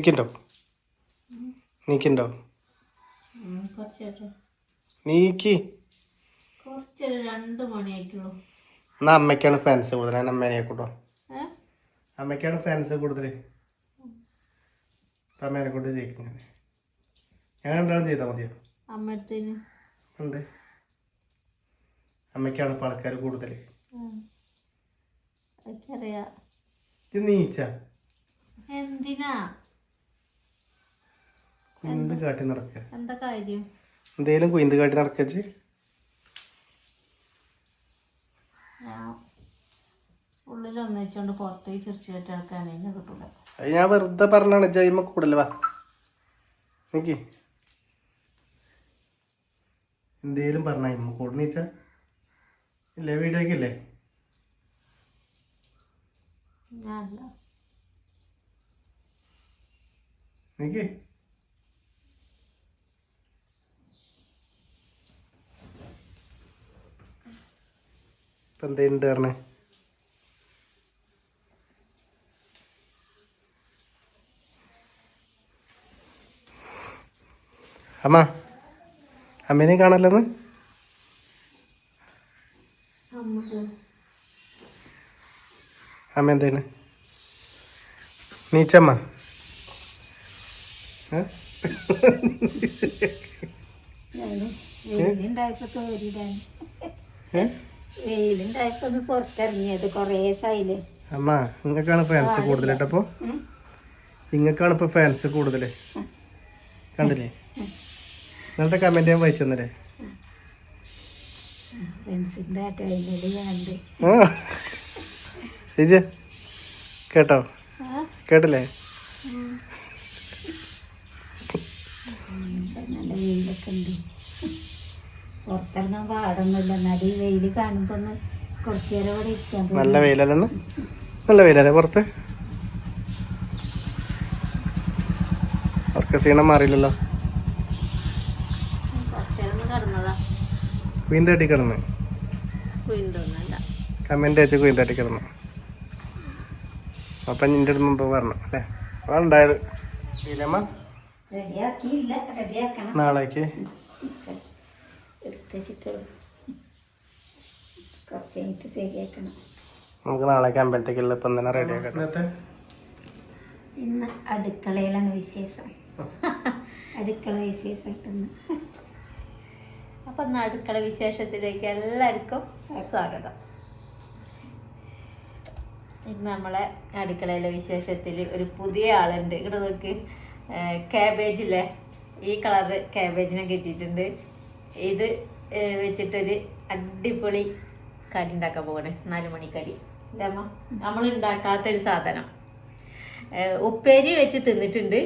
നീക്കുണ്ടോ? നീക്കിണ്ടോ? നീക്കി. എന്നാ അമ്മയ്ക്കാണ് ഫാൻസ് കൂടുതൽ ഞാൻ അമ്മേനെ കൂട്ടോ അമ്മക്കാണ് അമ്മയ്ക്കാണ് ഫാൻസ് കൂടുതൽ അപ്പം അമ്മേനെ കൊണ്ട് ജയിക്കും. ഞാൻ ഞാൻ രണ്ടാളും ചെയ്താൽ മതിയോ? ഉണ്ട്. അമ്മയ്ക്കാണ് ഇപ്പം ആൾക്കാർ കൂടുതൽ നീച്ച. എന്തിനാ? കുന്ത് കാട്ടി നടക്കുക എന്താ കാര്യം? എന്തേലും കുയിന്ത് കാട്ടി നടക്കച്ച് ഞാൻ ഉള്ളിൽ ഒന്നിച്ചോണ്ട് പുറത്തേക്ക് ചിരിച്ചു കെട്ടിറക്കാൻ എന്നെ കിട്ടൂല. അത് ഞാൻ വെറുതെ പറഞ്ഞാണ് ജൈമ കൂടുതൽ വാ. നിക്ക്. എന്തേലും പറഞ്ഞ ഇമ്മ കൂടെ നീച്ച ഇല്ലേ വീട്ടിലേക്കില്ലേ ഞാനല്ല. നിക്ക്. ഇപ്പൊ എന്തേലുണ്ട് പറഞ്ഞേ? അമ്മ അമ്മേനെ കാണല്ലെന്ന് അമ്മ എന്തേന് നീച്ചമ്മ? ഏ? വെയിലുണ്ടായപ്പോ തോരിടാൻ ഏ? വെയിലുണ്ടായപ്പോ ഒന്ന് പുറത്തിറങ്ങിയത് കൊറേ സൈൽ അമ്മ നിങ്ങൾക്കാണ് ഫാൻസ് കൂടുതൽ കേട്ടപ്പോ നിങ്ങൾക്കാണ് ഇപ്പൊ ഫാൻസ് കൂടുതൽ കണ്ടില്ലേ? ഇന്നത്തെ കമന്റ് ഞാൻ വായിച്ചു തന്നല്ലേ കേട്ടോ? കേട്ടില്ലേ? നല്ല വെയിലൊക്കെ ഉണ്ട്. പുറത്തിറങ്ങാൻ പാടൊന്നുമില്ല. എന്നാലും ഈ വെയിൽ കാണുമ്പോ ഒന്ന് കുറച്ചു നേരം ഇവിടെ ഇരിക്കാൻ. നല്ല വെയിലല്ലെന്ന് നല്ല വെയിലല്ലേ പുറത്ത്? അവർക്ക് ക്ഷീണം മാറിയില്ലല്ലോ? കുയിൻ തട്ടി കിടന്ന്. കമന്റ് അയച്ച് കുയിന്തട്ടി കിടന്നു. അപ്പം നിന്റെ അടുത്ത് മുമ്പ് പറഞ്ഞു അല്ലേ? ഉണ്ടായത്. ഇല്ലമ്മ നാളേക്ക്. വെച്ചിട്ടുള്ളൂ കുറച്ച് കഴിഞ്ഞിട്ട് ശരിയാക്കണം. നമുക്ക് നാളേക്ക് അമ്പലത്തേക്കുള്ള ഇപ്പം തന്നെ റെഡി ആക്കട്ടെ ഇന്ന് അടുക്കളയിലാണ് വിശേഷം. അടുക്കള വിശേഷം ഇന്ന്. അപ്പം ഇന്ന് അടുക്കള വിശേഷത്തിലേക്ക് എല്ലാവർക്കും സ്വാഗതം. ഇന്ന് നമ്മളെ അടുക്കളയിലെ വിശേഷത്തിൽ ഒരു പുതിയ ആളുണ്ട്. ഇവിടെ നോക്ക്. കാബേജില്ലേ ഈ കളറ് കാബേജിനെ കിട്ടിയിട്ടുണ്ട്. ഇത് വെച്ചിട്ടൊരു അടിപൊളി കടി ഉണ്ടാക്കാൻ പോകണേ നാല് മണിക്കടി. അമ്മ? നമ്മൾ ഉണ്ടാക്കാത്തൊരു സാധനം ഉപ്പേരി വെച്ച് തിന്നിട്ടുണ്ട്.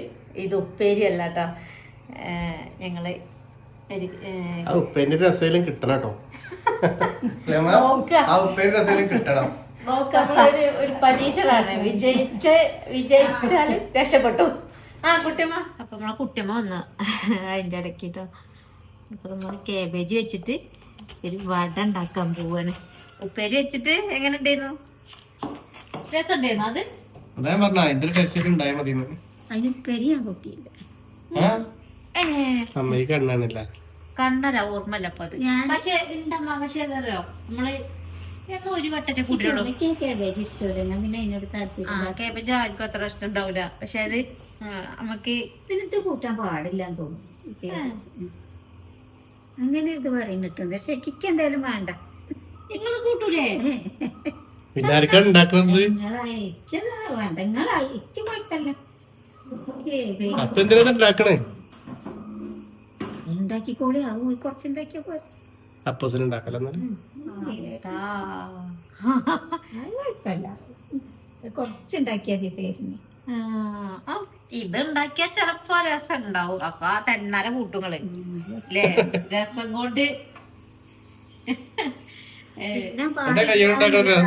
ഇത് ഉപ്പേരി അല്ല കേട്ടോ ഞങ്ങൾ ഉപ്പേരി രസയിലും കിട്ടണം കേട്ടോ രസയിലും കിട്ടണം. നമ്മളൊരു ഒരു പരീക്ഷണാണ്. വിജയിച്ച വിജയിച്ചാൽ രക്ഷപ്പെട്ടു. ആ കുട്ടിയമ്മ. അപ്പൊ നമ്മളെ കുട്ടിയമ്മ വന്ന. അതിന്റെ ഇടയ്ക്കിട്ടോ അപ്പൊ നമ്മൾ കേബേജ് വെച്ചിട്ട് ഒരു വട ഉണ്ടാക്കാൻ പോവാണ്. ഉപ്പേരി വെച്ചിട്ട് എങ്ങനെ ഉണ്ടായിരുന്നു? രസം ഉണ്ടായിരുന്നു അത് അതാ പറഞ്ഞ അതിന്റെ രസയിൽ ഉണ്ടായാൽ മതി അതിന് ഉപ്പേരി ഞാൻ കൂട്ടിയില്ല ഏ? അമ്മയ്ക്ക് കണ്ണാണില്ല കണ്ണല്ല ഓർമ്മല്ല അപ്പൊ അത്. പക്ഷെ ഉണ്ടമ്മ പക്ഷെ അതറിയോ? നമ്മൾ എന്നോ ഒരു വട്ടത്തെ കൂട്ടിയുള്ളൂ കേബേജ് ഇഷ്ടമില്ല. ഞാൻ പിന്നെ അതിനോട് താല്പര്യം ആ കേബേജ് ആർക്കും അത്ര ഇഷ്ടം ഉണ്ടാവില്ല പക്ഷെ അത് നമുക്ക് പിന്നിട്ട് കൂട്ടാൻ പാടില്ല എന്ന് തോന്നുന്നു. അങ്ങനെ ഇത് പറയുന്നിട്ടുണ്ട്. പക്ഷെ എനിക്ക് എന്തായാലും വേണ്ട. നിങ്ങൾ കൂട്ടൂലേ? പിന്നെ ആർക്കാണ് ഉണ്ടാക്കുന്നത്? നിങ്ങളായി എനിക്കത് വേണ്ട. നിങ്ങളായി എനിക്ക് കുഴപ്പമില്ല കേബേജ് അപ്പൊ എന്തിനാ ഉണ്ടാക്കണേ? ഉണ്ടാക്കിക്കോളി. ആവും കുറച്ച് ഉണ്ടാക്കിയ പോലെ അപ്പോസിന് ഉണ്ടാക്കലെന്നാലും ആ. കുഴപ്പമില്ല. കുറച്ച് ഉണ്ടാക്കിയാൽ മതി പേരിന്. ആ, ആ, ഇത് ഉണ്ടാക്കിയാ ചെലപ്പോ രസം ഉണ്ടാവും. അപ്പൊ തന്നാലെ കൂട്ടുകൾ കൂട്ടുങ്ങൾ അല്ലേ രസം കൊണ്ട്.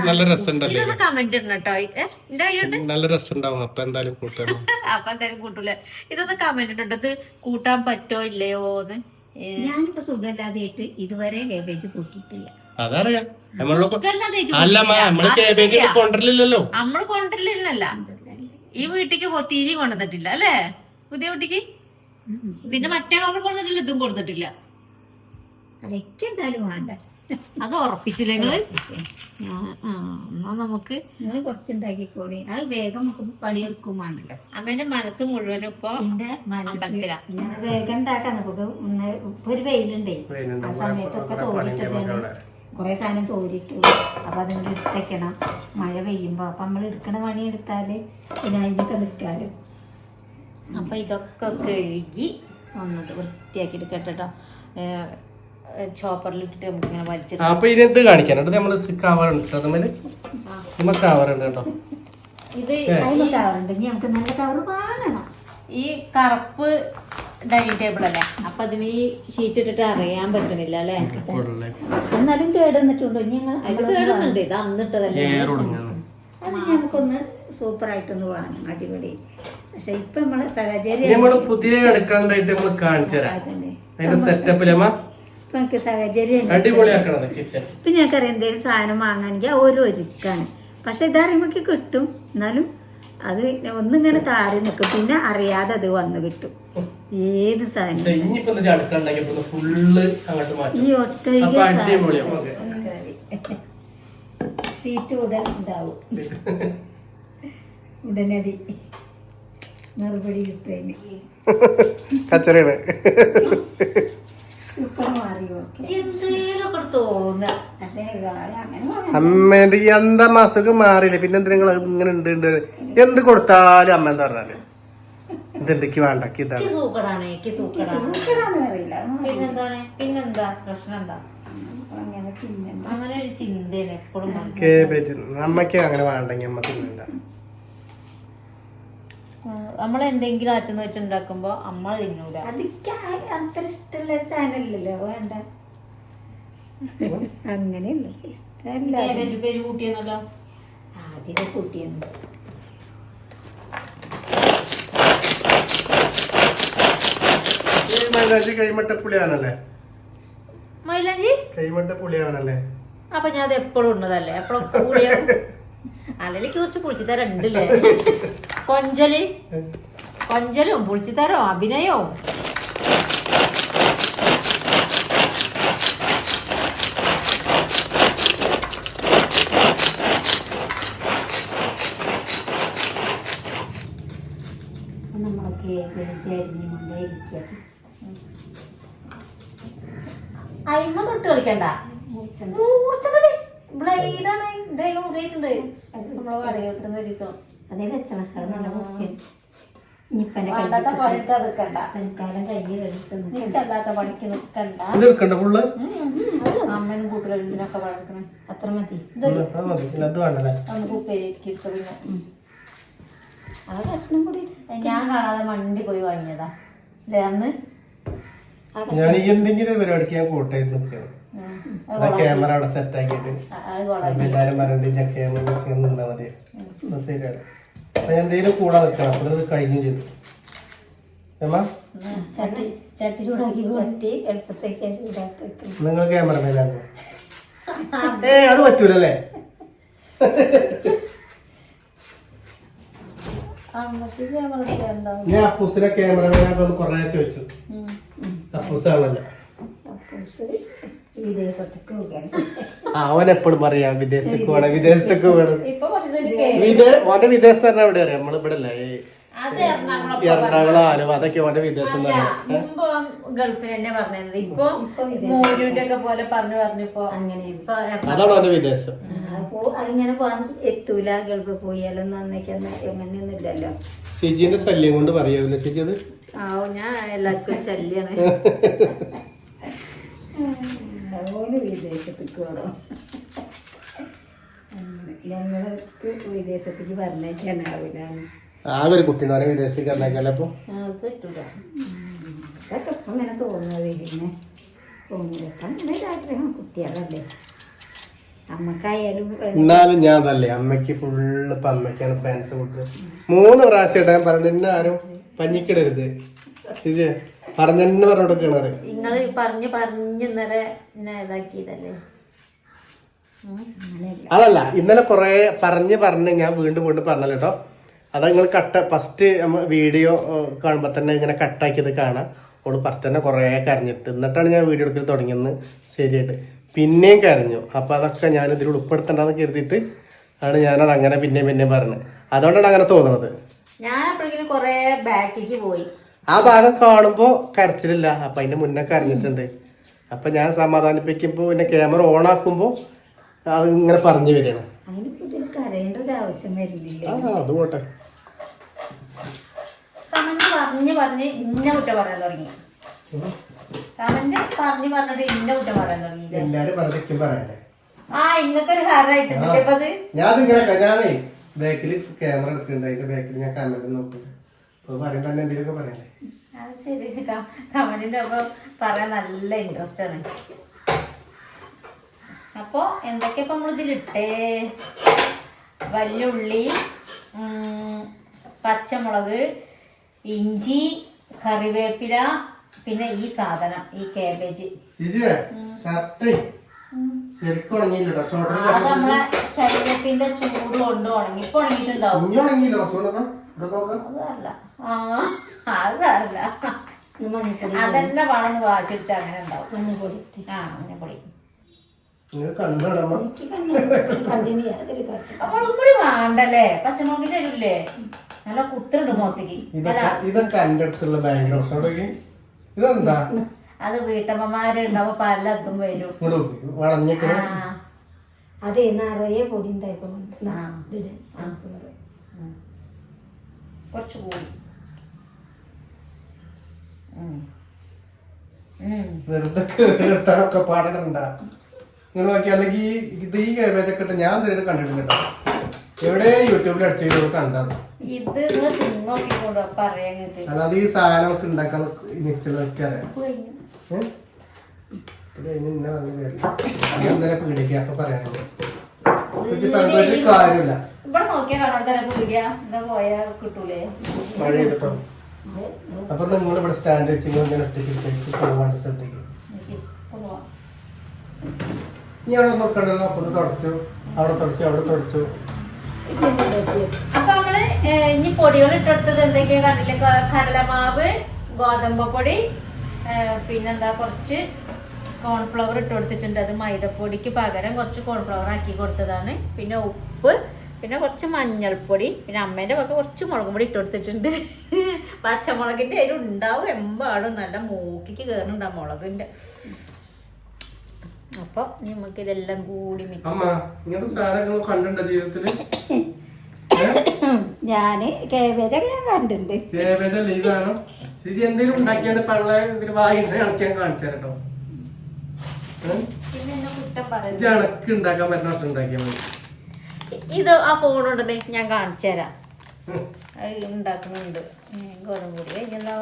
നല്ല രസമുണ്ടല്ലേ? കമന്റ് ഇടണം കേട്ടോ എന്റെ കൈയുണ്ട് നല്ല രസമുണ്ടാവും. അപ്പൊ എന്തായാലും കൂട്ടണം അപ്പൊ എന്തായാലും കൂട്ടൂല. ഇതൊന്ന് കമന്റ് ഇട്ടുണ്ട് ഇത് കൂട്ടാൻ പറ്റോ ഇല്ലയോന്ന് എന്ന്? ഞാനിപ്പോ സുഖമില്ലാതെയായിട്ട് ഇതുവരെ കേബേജ് കൂട്ടിയിട്ടില്ല. അതറിയാം. അല്ലമ്മ നമ്മൾ കേബേജ്. കൊണ്ടില്ലല്ലോ നമ്മൾ കൊണ്ടില്ലല്ല ഈ വീട്ടിക്ക് തീരി തിരി കൊണ്ടുവന്നിട്ടില്ല അല്ലേ? പുതിയ വീട്ടിക്ക് ഇതിന്റെ മറ്റേ കളർ കൊടുത്തിട്ടില്ല ഇതും കൊടുത്തിട്ടില്ല. അലക്ക് എന്തായാലും വേണ്ട. അത് ഉറപ്പിച്ചില്ല നിങ്ങൾ? ആ, എന്നാ നമുക്ക് നിങ്ങൾ കുറച്ചുണ്ടാക്കിക്കോളി. അത് വേഗം നമുക്ക് പണിയെടുക്കുമാണല്ലോ അമ്മേന്റെ മനസ്സ് മുഴുവനും ഇപ്പൊ എന്റെ വേഗം ഉണ്ടാക്കാൻ നമുക്ക്. ഒന്ന് ഇപ്പൊ ഒരു വെയിലുണ്ടേ. ആ സമയത്തൊക്കെ അവിടെ. കുറെ സാധനം തോരിട്ടു അപ്പൊ അതിന്റെ എടുത്തേക്കണം മഴ പെയ്യുമ്പോ. അപ്പൊ നമ്മൾ എടുക്കണ പണി എടുത്താൽ പിന്നെ അതിനൊക്കെ നിൽക്കാലോ അപ്പൊ ഇതൊക്കെ കഴുകി വന്നിട്ട് വൃത്തിയാക്കി എടുക്കട്ടെ കേട്ടോ ചോപ്പറിലിട്ടിട്ട് നമുക്ക് ഇങ്ങനെ വലിച്ചിട്ട് അപ്പൊ ഇനി എന്ത് കാണിക്കാൻ നമ്മൾ കവറുണ്ട് കേട്ടോ. അതുമ്മേൽ നമ്മ കവറുണ്ട് കേട്ടോ. ഇത് നമുക്ക് നല്ല കവർ വാങ്ങണം. ഈ കറുപ്പ് ഡൈനിങ് ടേബിൾ അല്ലേ? അപ്പൊ അതിന് ഈ ഷീറ്റ് ഇട്ടിട്ട് അറിയാൻ പറ്റണില്ല അല്ലേ? എന്നാലും കേടുന്നിട്ടുണ്ടോ ഇനി ഞങ്ങൾ ഇത് കേടുന്നുണ്ട്. ഇത് അന്നിട്ടതല്ലേ. അത് നമുക്കൊന്ന് സൂപ്പർ ആയിട്ടൊന്ന് വാങ്ങണം. അടിപൊളി. പക്ഷെ ഇപ്പൊ നമ്മളെ സാഹചര്യം നമ്മൾ പുതിയ എടുക്കാണ്ടായിട്ട് നമ്മൾ കാണിച്ചു തരാം. അതിന്റെ സെറ്റപ്പിലമ്മ ഇപ്പൊ നമുക്ക് സാഹചര്യം അടിപൊളിയാക്കണത് കിച്ചൺ ഇപ്പൊ ഞങ്ങൾക്കറിയാം എന്തെങ്കിലും സാധനം വാങ്ങാണെങ്കിൽ ഓരോ ഒരുക്കാണ്. പക്ഷെ ഇതറിയുമ്പോഴേക്ക് കിട്ടും. എന്നാലും അത് ഒന്നിങ്ങനെ താറി നിൽക്കും. പിന്നെ അറിയാതെ അത് വന്നു കിട്ടും. ഏത് സാധനം. ഈ ഒറ്റ. ഷീറ്റ് കൂടെ ഉണ്ടാവും ഉടനടി മറുപടി കിട്ടും കച്ചറയാണ്. അമ്മേന്റെ ഈ എന്താ മാസക്ക് മാറിയില്ല? പിന്നെ എന്തിനാ നിങ്ങൾ ഇങ്ങനെ ഉണ്ട് ഉണ്ട് എന്ത് കൊടുത്താലും അമ്മ എന്താ പറഞ്ഞാൽ? ഇതെന്തൊക്കെ വേണ്ട ഇതാണ്. പിന്നെന്താ? പ്രശ്നം എന്താ അങ്ങനെ പിന്നെ അങ്ങനെ ഒരു ചിന്തയാണ് എപ്പോഴും അമ്മയ്ക്ക് അങ്ങനെ വേണ്ടെങ്കിൽ അമ്മ തിന്നില്ല നമ്മൾ എന്തെങ്കിലും ആറ്റം വെച്ച് ഉണ്ടാക്കുമ്പോ അമ്മ തിന്നൂല. അതിക്ക് അത്ര ഇഷ്ടമുള്ള ചാനലല്ലോ സാധനമല്ലല്ലോ വേണ്ട. അങ്ങനെയല്ല ഇഷ്ടമല്ല. കാബേജ് പേര് കൂട്ടിയെന്നല്ലോ? ആദ്യം കൂട്ടിയെന്ന്. മൈലാഞ്ചി കൈമട്ട പുളിയാണല്ലേ? മൈലാഞ്ചി? കൈമട്ട പുളിയാണല്ലേ? അപ്പൊ ഞാൻ അത് എപ്പോഴും ഉണ്ണതല്ലേ എപ്പോഴും അല്ലെങ്കിൽ കുറച്ച് പുളിച്ചിത്തരം ഉണ്ടല്ലേ? കൊഞ്ചൽ. കൊഞ്ചലും പുളിച്ചിത്തരവും അഭിനയവും. നമ്മളൊക്കെ അരിഞ്ഞുകൊണ്ടേ ഇരിക്കുക അയിമ തൊട്ട് കളിക്കണ്ട. ബ്ലൈഡാണ് നമ്മളെ കടയിൽ കിട്ടുന്ന ഒരു ദിവസം. അതേ വെച്ചണം അത് നല്ല മുറിച്ച് ഇനിപ്പനെ വേണ്ടാത്ത പണിക്ക് നിൽക്കണ്ട തൽക്കാലം കയ്യിൽ എടുത്ത് നീ ചെല്ലാത്ത പണിക്ക് നിൽക്കണ്ട ഇത് എടുക്കണ്ട ഫുള്ള്? അമ്മനും വളർത്തണം. അത്ര മതി. നമുക്ക് ഉപ്പേരിക്ക് എടുത്തു പിന്നെ കഷ്ണം കൂടി. ഞാൻ കാണാതെ മണ്ടി പോയി വാങ്ങിയതാ. അല്ലേ അന്ന്? ഞാൻ എന്തെങ്കിലും പരിപാടിക്ക് ഞാൻ ഫോട്ടോ ക്യാമറ അവിടെ സെറ്റ് ആക്കിയിട്ട്. എല്ലാരും മരണ്ടിന്റെ ക്യാമറ നിന്നാ മതി. ശരിയാണ്. അപ്പൊ ഞാൻ എന്തെങ്കിലും കൂടാ നിൽക്കണം. അപ്പൊ ഇത് കഴിഞ്ഞു ചെയ്തു. അമ്മ ചട്ടി ചട്ടി ചൂടാക്കി ഒറ്റി എളുപ്പത്തേക്ക് ഇതാക്കി നിങ്ങൾ ക്യാമറ മേലാണ് ഏ അത് പറ്റൂലല്ലേ? ഞാൻ അപ്പൂസിനെ ക്യാമറമാനൊക്കെ ഒന്ന് കുറേ ചോദിച്ചു. അപ്പൂസാണല്ലോ. അവൻ എപ്പോഴും പറയാം വിദേശത്തേക്ക് വേണം വിദേശത്തേക്ക് വേണം ഇപ്പൊ ഓന്റെ വിദേശത്ത് തന്നെ എവിടെ അറിയാം നമ്മൾ ഇവിടെ അല്ലേ എറണാകുളം ആലുവ അതൊക്കെ ഓന്റെ വിദേശം മുമ്പ് ഗൾഫിൽ തന്നെ പറഞ്ഞത് ഇപ്പൊ മോരൂന്റെ ഒക്കെ പോലെ പറഞ്ഞു പറഞ്ഞപ്പോ അങ്ങനെ. ഇപ്പൊ അതാണ് ഓന്റെ വിദേശം. അങ്ങനെ എത്തൂല ഗൾഫ് ഷിജിന്റെ ശല്യം കൊണ്ട് പറയാവില്ല ഷിജി അത്? ആ ഞാൻ എല്ലാവർക്കും ശല്യാണ്. വിദേശത്തേക്ക് ഞങ്ങൾക്ക് വിദേശത്തേക്ക് പറഞ്ഞേക്കാനാവില്ല ആകെ ഒരു കുട്ടീനെ ഓനെ വിദേശത്തേക്ക് പറഞ്ഞേക്കല്ലേ അപ്പൊ? ആ, അതൊക്കെ ഇപ്പം അങ്ങനെ തോന്നുന്നത് പിന്നെ തോന്നില്ല അങ്ങനെ ആഗ്രഹം കുട്ടികളല്ലേ. എന്നാലും ഞാൻ അതല്ലേ അമ്മയ്ക്ക് ഫുള്ള് ഇപ്പൊ അമ്മയ്ക്കാണ് ഫാൻസ് കൊടുത്തത് മൂന്ന് പ്രാവശ്യം ഇടാൻ പറഞ്ഞു എന്നെ ആരും പഞ്ഞിക്കിടരുത്. പറഞ്ഞെന്നെ പറഞ്ഞു കിണറ് പറഞ്ഞു പറഞ്ഞു പറഞ്ഞ് ഇന്നലെ എന്നെ ഇതാക്കിയതല്ലേ? അതല്ല ഇന്നലെ കുറെ പറഞ്ഞ് പറഞ്ഞ് ഞാൻ വീണ്ടും വീണ്ടും പറഞ്ഞല്ലോ കേട്ടോ. അത് നിങ്ങൾ കട്ട ഫസ്റ്റ് വീഡിയോ കാണുമ്പോൾ തന്നെ ഇങ്ങനെ കട്ടാക്കിയത് കാണാം. ഓൾ ഫസ്റ്റ് തന്നെ കുറേ കരഞ്ഞിട്ട്. എന്നിട്ടാണ് ഞാൻ വീഡിയോ എടുക്കൽ തുടങ്ങിയെന്ന് ശരിയായിട്ട്. പിന്നെയും കരഞ്ഞു. അപ്പം അതൊക്കെ ഞാൻ ഇതിൽ ഉൾപ്പെടുത്തണ്ടെന്ന് കരുതിയിട്ട് ആണ് ഞാനത് അങ്ങനെ പിന്നെയും പിന്നെയും പറഞ്ഞത്. അതുകൊണ്ടാണ് അങ്ങനെ തോന്നുന്നത് ഞാൻ എപ്പോഴെങ്കിലും കുറേ ബാക്കിക്ക് പോയി. ആ ഭാഗം കാണുമ്പോൾ കരച്ചിലില്ല. അപ്പം അതിന്റെ മുന്നേ കരഞ്ഞിട്ടുണ്ട്. അപ്പം ഞാൻ സമാധാനിപ്പിക്കുമ്പോൾ പിന്നെ ക്യാമറ ഓൺ ആക്കുമ്പോൾ അത് ഇങ്ങനെ പറഞ്ഞു വരികയാണ്. അതിനിപ്പോ ഇതിൽ കരയേണ്ട ഒരു ആവശ്യം വരുന്നില്ല. ആ അത് പോട്ടെ. കമന്റ് പറഞ്ഞ് പറഞ്ഞ് ഇന്ന കുറ്റം പറയാൻ തുടങ്ങി. കമന്റ് പറഞ്ഞ് പറഞ്ഞിട്ട് ഇന്ന കുറ്റം പറയാൻ തുടങ്ങി. എല്ലാരും പറഞ്ഞിരിക്കും പറയണ്ടേ? ആ ഞാൻ ഇങ്ങനെ ഞാനേ ബാക്കിൽ ക്യാമറ എടുക്കുന്നുണ്ട്. അതിന്റെ ബാക്കിൽ ഞാൻ കമന്റ് നോക്കുന്നുണ്ട് അപ്പൊ പറയുമ്പോ തന്നെ എന്തെങ്കിലുമൊക്കെ പറയണ്ടേ? അത് ശരി. കമന്റിന്റെ ഒപ്പം പറയാൻ നല്ല ഇൻട്രസ്റ്റ് ആണ്. അപ്പോ എന്തൊക്കെ ഇപ്പൊ നമ്മൾ ഇതിലിട്ടേ വല്യുള്ളി പച്ചമുളക് ഇഞ്ചി കറിവേപ്പില പിന്നെ ഈ സാധനം ഈ കാബേജ് അത് നമ്മളെ ശരീരത്തിന്റെ ചൂട് കൊണ്ട് ഉണങ്ങി. ഇപ്പൊ ഉണങ്ങിയിട്ടുണ്ടാവും. അതല്ല ആ അത് സാരല്ല. അതന്നെ വേണമെന്ന് വാശിച്ചാൽ അങ്ങനെ ഉണ്ടാവും. മഞ്ഞപ്പൊടി. ആ മഞ്ഞപ്പൊടി. നിങ്ങൾ കണ്ടുടമ്മ എനിക്ക് കണ്ണു കണ്ണിന് യാതൊരു കാഴ്ച മുളകും വേണ്ടല്ലേ? പച്ചമുളകിന്റെ തരൂല്ലേ നല്ല കുത്തുണ്ട് മുഖത്തേക്ക്. ഇതൊക്കെ എന്റെ അടുത്തുള്ള ഭയങ്കര പ്രശ്നം. ഇതെന്താ? അത് വീട്ടമ്മമാര് ഉണ്ടാവുമ്പോ പലതും വരും. അതെ നിറയെ പൊടി കുറച്ച് കൂടി. വെറുതെ കേട്ടാനൊക്കെ പാടണ്ട നിങ്ങൾ നോക്കി അല്ലെങ്കിൽ ഇത് ഈ ഇട്ട് ഞാൻ നേരിട്ട് കണ്ടിട്ടില്ല കേട്ടോ. എവിടെ യൂട്യൂബിൽ അടിച്ചു കണ്ടത് ഇത് തിന്നോക്കിക്കൊണ്ടു പറയാനിട്ട് അല്ലാതെ ഈ സാധനമൊക്കെ ഉണ്ടാക്കാൻ നിശ്ചലൊക്കെ അറിയാം ഏഹ്? ഇത് കഴിഞ്ഞ്. ഇന്നെ വന്ന് കയറി. ഞാൻ എന്തിനാ പേടിക്കുക അപ്പൊ പറയണത്. കാര്യമില്ല. മഴ ചെയ്തിട്ടോ അപ്പൊ നിങ്ങൾ ഇവിടെ സ്റ്റാൻഡ് വെച്ച് ഇങ്ങനെ ഒറ്റയ്ക്ക് പോവാണ്ട് സ്ഥലത്തേക്ക്. ഇനി അവിടെ നോക്കണ്ടല്ലോ? അപ്പൊ തുടച്ചു. അവിടെ തുടച്ചു അവിടെ തുടച്ചു. അപ്പൊ നമ്മൾ ഇനി പൊടികൾ ഇട്ടെടുത്തത് എന്തൊക്കെയാ? കടല കടലമാവ് ഗോതമ്പ് പൊടി പിന്നെന്താ കുറച്ച് കോൺഫ്ലവർ ഇട്ട് കൊടുത്തിട്ടുണ്ട്. അത് മൈദപ്പൊടിക്ക് പകരം കുറച്ച് കോൺഫ്ലവർ ആക്കി കൊടുത്തതാണ്. പിന്നെ ഉപ്പ് പിന്നെ കുറച്ച് മഞ്ഞൾപ്പൊടി പിന്നെ അമ്മേന്റെ പക്ക കുറച്ച് മുളകും പൊടി ഇട്ട് കൊടുത്തിട്ടുണ്ട്. പച്ചമുളകിന്റെ അതിൽ ഉണ്ടാവും എമ്പാടും. നല്ല മൂക്കിക്ക് കയറുന്നുണ്ട് മുളകിന്റെ. അപ്പൊ നമുക്ക് ഇതെല്ലാം കൂടി അമ്മ ഇങ്ങനത്തെ സാധനങ്ങൾ കണ്ടിട്ടുണ്ടോ ജീവിതത്തിൽ? ഞാൻ കേബേജൊക്കെ ഞാൻ കണ്ടിട്ടുണ്ട്. കേബേജല്ലേ ഈ സാധനം? ശരി എന്തെങ്കിലും ഉണ്ടാക്കിയാണ്ട് പള്ള ഇതിന് വായിട്ട് ഇളക്കാൻ കാണിച്ചു ഇത് ഉണ്ടാക്കാൻ പറ്റുന്ന ഭക്ഷണം ഉണ്ടാക്കിയാൽ മതി. ഇത് ആ ഫോൺ ഉണ്ടെന്നേ ഞാൻ കാണിച്ചു തരാം. ഉണ്ടാക്കുന്നുണ്ട്. ആൾക്കാര് കഴിഞ്ഞല്ലോ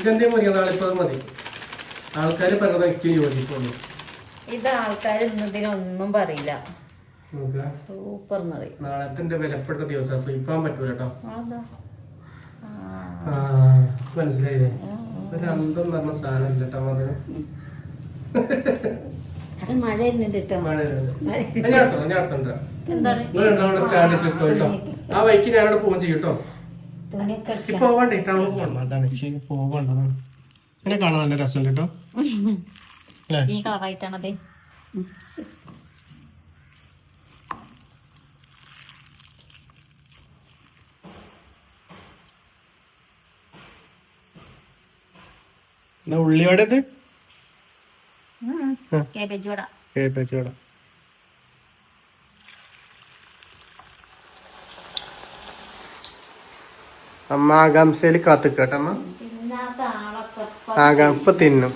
ഇതെന്തേ മുറിയ നാളിപ്പോ അത് മതി. ആൾക്കാർ പറഞ്ഞത് എനിക്ക് യോജിക്കുന്നു ഇത് ആൾക്കാർ ഇന്നതിനൊന്നും പറയില്ല. സൂപ്പർ നാളത്തിന്റെ നാളത്തെ വിലപ്പെട്ട ദിവസം സ്വയിപ്പാൻ പറ്റൂല കേട്ടോ മനസ്സിലായില്ലേ? ഒരു അന്തം എന്ന് പറഞ്ഞ സാധനം കേട്ടോ അതിന് അത് മഴ മഴ ഞാൻ സ്റ്റാൻഡ് കേട്ടോ ആ വൈക്ക് ഞാനവിടെ പോവുകയും ചെയ്യും കേട്ടോ ടൗണിൽ അതാണ് എനിക്ക് എന്നെ കാണാൻ നല്ല രസം കേട്ടോ ഈ കളറായിട്ടാണതേ എന്നാ ഉള്ളിയോടെ ഇത്? കേബേജ് വട. അമ്മ ആകാംക്ഷയിൽ കാത്തുക്കട്ടമ്മ ആകാം ഇപ്പൊ തിന്നും.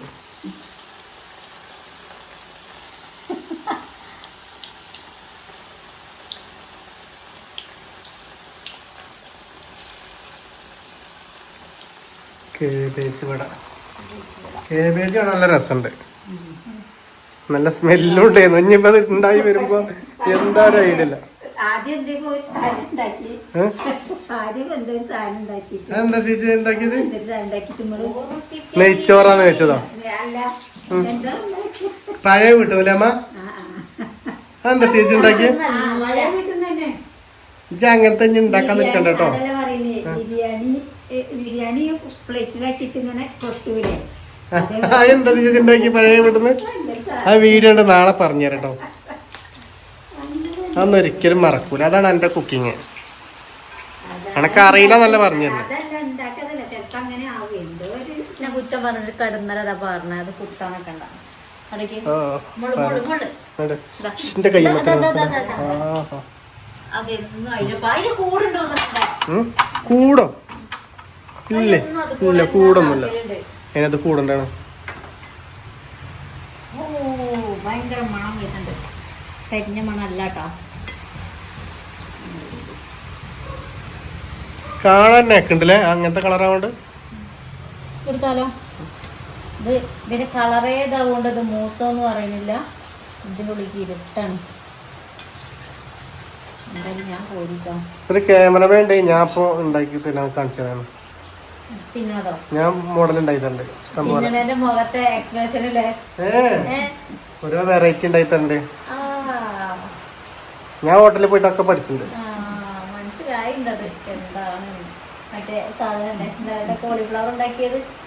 കേബേജ് വട. കേബേജ് വട നല്ല രസമുണ്ട്. നല്ല സ്മെല്ലും ഉണ്ടായിരുന്നു ഇനിയിപ്പോ അത് ഉണ്ടായി വരുമ്പോ എന്താ ഒരു ഐഡിയ ഇല്ല. ആദ്യം എന്തെങ്കിലും പോയി സാധനം ഉണ്ടാക്കി. ഏഹ്? ആദ്യം എന്തൊരു സാധനം ഉണ്ടാക്കിയിട്ട്. അതെന്താ ചേച്ചി ഉണ്ടാക്കിയത്? നെയ്ച്ചോറാന്ന് വെച്ചതോ? എന്താ? പഴയ വീട്ടിലെ അമ്മ? ആ. ചേച്ചി ഉണ്ടാക്കിയ? തന്നെ. ഇജ്ജ് അങ്ങനത്തെ ഇനി ഉണ്ടാക്കാൻ നിൽക്കണ്ട കേട്ടോ. ബിരിയാണി ബിരിയാണി പ്ലേറ്റിലാക്കിയിട്ട് ഇങ്ങനെ കൊട്ടൂലേ ആ, എന്താ ഇജ്ജ് ഉണ്ടാക്കി പഴയ വീട്ടിന്ന്? ആ വീഡിയോ ഉണ്ട് നാളെ പറഞ്ഞു തരട്ടോ അതൊന്നും ഒരിക്കലും മറക്കൂല. അതാണ് എന്റെ കുക്കിങ്. എനക്ക് അറിയില്ല നല്ല പറഞ്ഞു ഒരു കുറ്റം പറഞ്ഞിട്ട് കിടന്നലതാ അത് എന്റെ കൈ കൂടോ? ഇല്ലേ ഇല്ല കൂടൊന്നുമില്ല. അതിനകത്ത് കൂടണ്ടാണ് ഭയങ്കര മണം വരുന്നുണ്ട്. കരിഞ്ഞ മണം അല്ല കേട്ടോ കാണാൻ നേക്കുണ്ടല്ലേ അങ്ങനത്തെ കളറാവണ്ട് കൊടുത്താലോ? ഇത് ഇതിന്റെ കളറേ ഇതാവുകൊണ്ട് ഇത് മൂത്തോന്ന് പറയുന്നില്ല. ഇതിന്റെ ഉള്ളിക്ക് ഇരുട്ടാണ്. എന്തായാലും ഞാൻ പോരിക്കാം ഒരു ക്യാമറ വേണ്ടേ ഞാൻ ഇപ്പൊ ഉണ്ടാക്കി തരാൻ കാണിച്ചതാണ് ഞാൻ മോഡൽ ഉണ്ടായിട്ടുണ്ട്? ഓരോ വെറൈറ്റി ഉണ്ടായിട്ടുണ്ട്. ഞാൻ ഹോട്ടലിൽ പോയിട്ടൊക്കെ പഠിച്ചിട്ടുണ്ട്.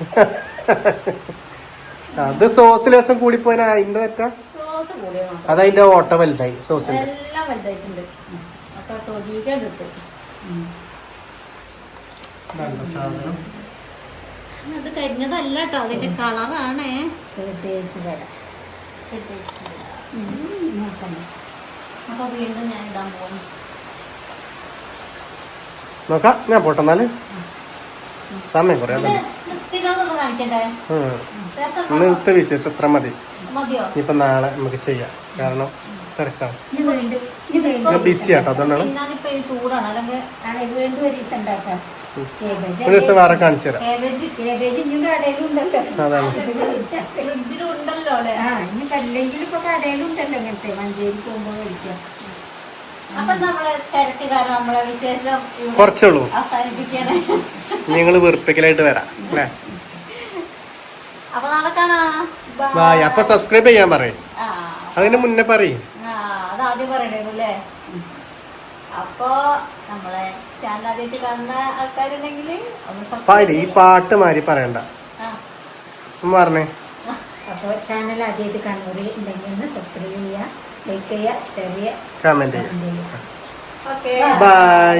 അത് സോസ് ലേസം കൂടി പോയാൽ അതിന്റെ തെറ്റാ. അതതിന്റെ ഓട്ടം വലുതായി സോസിന്റെ എല്ലാം വലുതായിട്ടുണ്ട്. അപ്പൊ തൊലിക്കാൻ കിട്ടും നല്ല സാധനം. അത് കരിഞ്ഞതല്ല കേട്ടോ അതിന്റെ കളറാണേ. അപ്പൊ വീണ്ടും ഞാൻ ഇടാൻ പോകുന്നു നോക്കാം ഞാൻ പോട്ടെന്നാൽ സമയം കുറേ ഇന്നത്തെ വിശേഷം ഇത്ര മതി. മതിയോ? ഇനിയിപ്പോ നാളെ നമുക്ക് ചെയ്യാം. കാരണം തിരക്കാണ്. ഞാൻ ബിസി ആട്ടോ അതുകൊണ്ടാണ്. ഈ ചൂടാണ്. അല്ലെങ്കിൽ ആണെ വീണ്ടും ഒരു ദിവസം ഉണ്ടാക്കാം? കേബേജ് ഒരു ദിവസം വേറെ കാണിച്ചു തരാം. അതാണ്. ഇവിടെ കുറച്ചേ ഉള്ളൂ. ഞങ്ങൾ നിങ്ങൾ വെറുപ്പിക്കലായിട്ട് വരാം അല്ലേ? അപ്പൊ സബ്സ്ക്രൈബ് ചെയ്യാൻ പറയും. അതിന് മുന്നേ പറയും. ആ, അത് ആദ്യം പറയണേന്നു അല്ലേ അപ്പോ നമ്മളെ ചാനൽ ആദ്യമായിട്ട് കാണുന്ന ആൾക്കാരുണ്ടെങ്കിൽ ഈ പാട്ട് മാറി പറയണ്ട. പറഞ്ഞേ ആ. അപ്പോൾ ചാനൽ ആദ്യമായിട്ട് കാണുന്നവർ ഉണ്ടെങ്കിൽ ഒന്ന് സബ്സ്ക്രൈബ് ചെയ്യുക ലൈക്ക് ചെയ്യുക ഷെയർ ചെയ്യുക ചെയ്യുക ഓക്കേ ബൈ